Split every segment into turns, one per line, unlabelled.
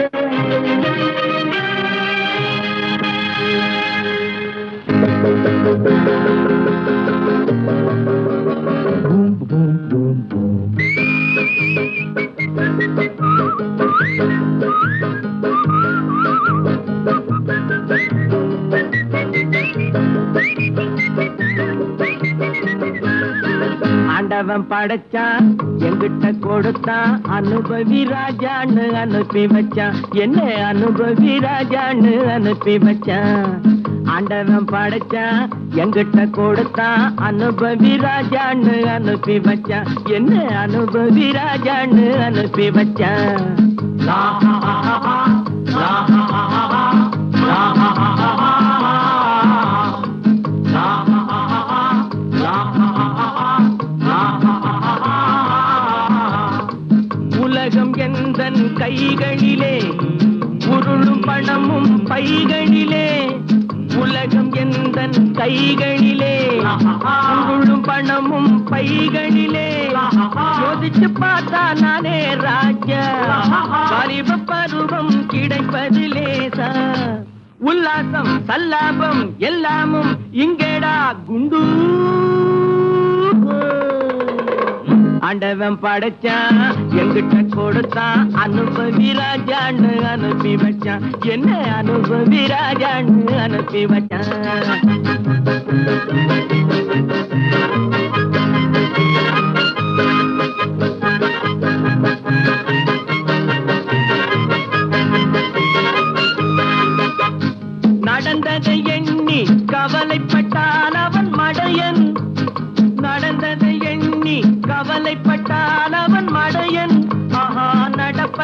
Thank you. அவன் படைச்சான் எங்கிட்ட கொடுத்தான் அனுபவி ராஜான்னு அனுப்பி வச்சான். என்ன அனுபவி ராஜான்னு அனுப்பி வச்சான். ஆண்டவன் படைச்சான் எங்கிட்ட கொடுத்தான் அனுபவி ராஜான்னு அனுப்பி வச்சான். என்ன அனுபவி ராஜான்னு அனுப்பி வச்சான். எந்தன் கைகளிலே? உருளும் பணமும் பைகளிலே. உலகம் எந்தன் கைகளிலே? உருளும் பணமும் பைகளிலே. யோசிச்சு பார்த்தா நானே ராஜா. வாலிப பருவம் கிடைப்பதிலே லேசா. உல்லாசம் சல்லாபம் எல்லாமும் இங்கேடா குண்டு. ஆண்டவன் படைச்சான் எங்கிட்ட கொடுத்தான் அனுபவி ராஜான்னு அனுப்பி வச்சான். என்ன அனுபவி ராஜான்னு அனுப்பி வச்சான்? நடந்ததை எண்ணி கவலைப்பட்டான்?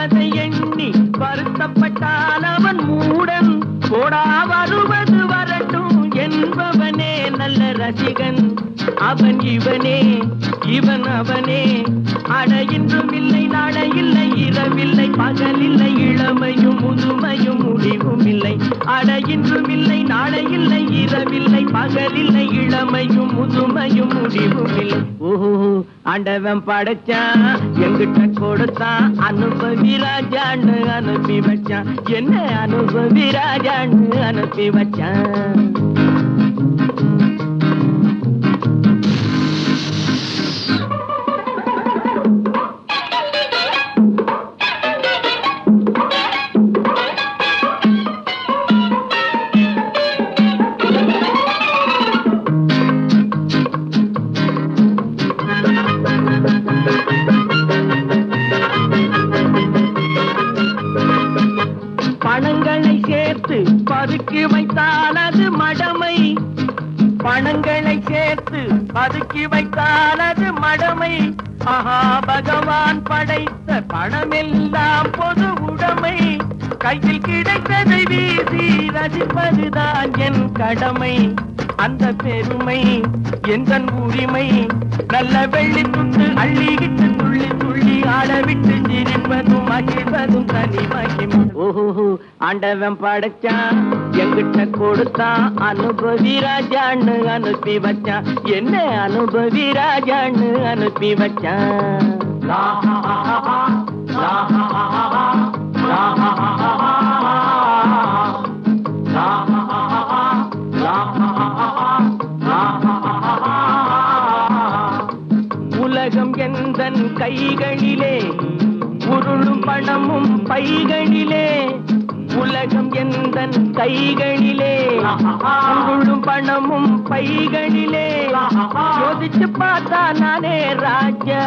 அதை எண்ணி வருத்தப்பட்டால் அவன் மூடன். போடா வருவது வரட்டும் என்பவனே நல்ல ரசிகன். அவன் இவனே இவன் அவனே. அட இன்றும் இல்லை நாளை இல்லை இரவில்லை பகலில்லை இளமையும் முதுமையும் முடிவும் இல்லை. அட இன்றும் இல்லை நாளை இல்லை இரவில்லை பகலில்லை இளமையும் முதுமையும் முடிவும் இல்லை. ஓஹோ ஆண்டவன் படைச்சான் எங்கிட்ட கொடுத்தான் அனுபவி ராஜான்னு அனுப்பி வச்சான். என்ன அனுபவி ராஜான்னு அனுப்பி வச்சான்? பணங்களை சேர்த்து பதுக்கி வைத்தால் அது மடமை. ஆஹா பகவான் படைத்த பணமெல்லாம் பொது உடைமை. கையில் கிடைத்ததை வீசி ரசிப்பதுதான் என் கடமை. அந்த பெருமை எந்த உரிமை. நல்ல வெள்ளி துண்டு அள்ளிக்கிட்டு துள்ளி துள்ளி ஆடவிட்டு சிரிப்பதும் மகிழ்வதும் தனி. ஆண்டவன் படைச்சான் எங்கிட்ட கொடுத்தான். அனுபவி ராஜான்னு அனுப்பி வச்சான். என்ன அனுபவி ராஜான்னு அனுப்பி வச்சான்? உலகம் எந்தன் கைகளிலே? உருளும் பணமும் பைகளிலே? உலகம் எந்த கைகளிலே? உருளும் பணமும் பைகளிலே. யோசிச்சு பார்த்தா நானே ராஜா.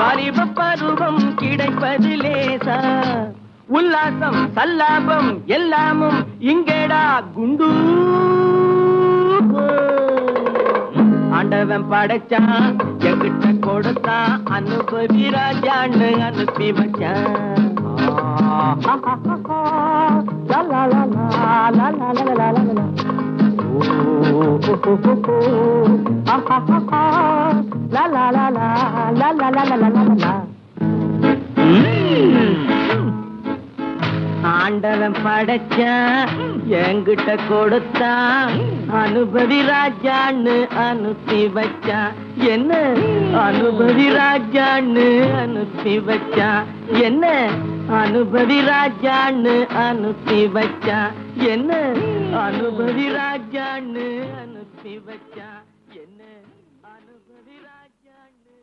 வாலிப பருவம் கிடைப்பது லேசா உல்லாசம் சல்லாபம் எல்லாமும் இங்கேடா குண்டு. ஆண்டவன் படைச்சான் எங்கிட்ட கொடுத்தான் அனுபவி ராஜான்னு அனுப்பி வச்சான் ஆண்டவன் படைச்சான் என்கிட்ட கொடுத்தான் அனுபவி ராஜான்னு அனுப்பி வச்சான் என்ன? அனுபவி ராஜான்னு அனுப்பி வச்சா. என்ன? அனுபவி ராஜான்னு அனுப்பி வச்சா. என்ன? அனுபவி ராஜான்னு அனுப்பி வச்சா. என்ன? அனுபவி ராஜான்னு